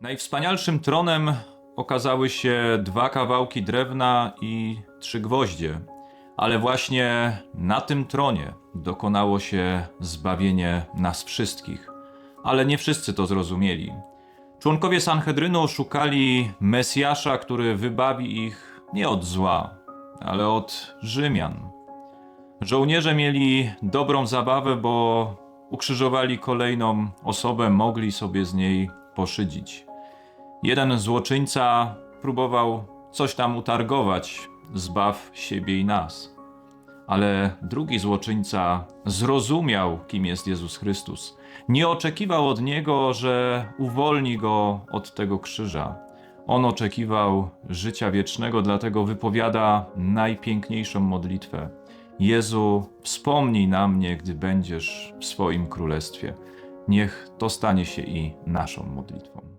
Najwspanialszym tronem okazały się dwa kawałki drewna i trzy gwoździe, ale właśnie na tym tronie dokonało się zbawienie nas wszystkich. Ale nie wszyscy to zrozumieli. Członkowie Sanhedrynu szukali Mesjasza, który wybawi ich nie od zła, ale od Rzymian. Żołnierze mieli dobrą zabawę, bo ukrzyżowali kolejną osobę, mogli sobie z niej poszydzić. Jeden złoczyńca próbował coś tam utargować, zbaw siebie i nas. Ale drugi złoczyńca zrozumiał, kim jest Jezus Chrystus. Nie oczekiwał od niego, że uwolni go od tego krzyża. On oczekiwał życia wiecznego, dlatego wypowiada najpiękniejszą modlitwę. Jezu, wspomnij na mnie, gdy będziesz w swoim królestwie. Niech to stanie się i naszą modlitwą.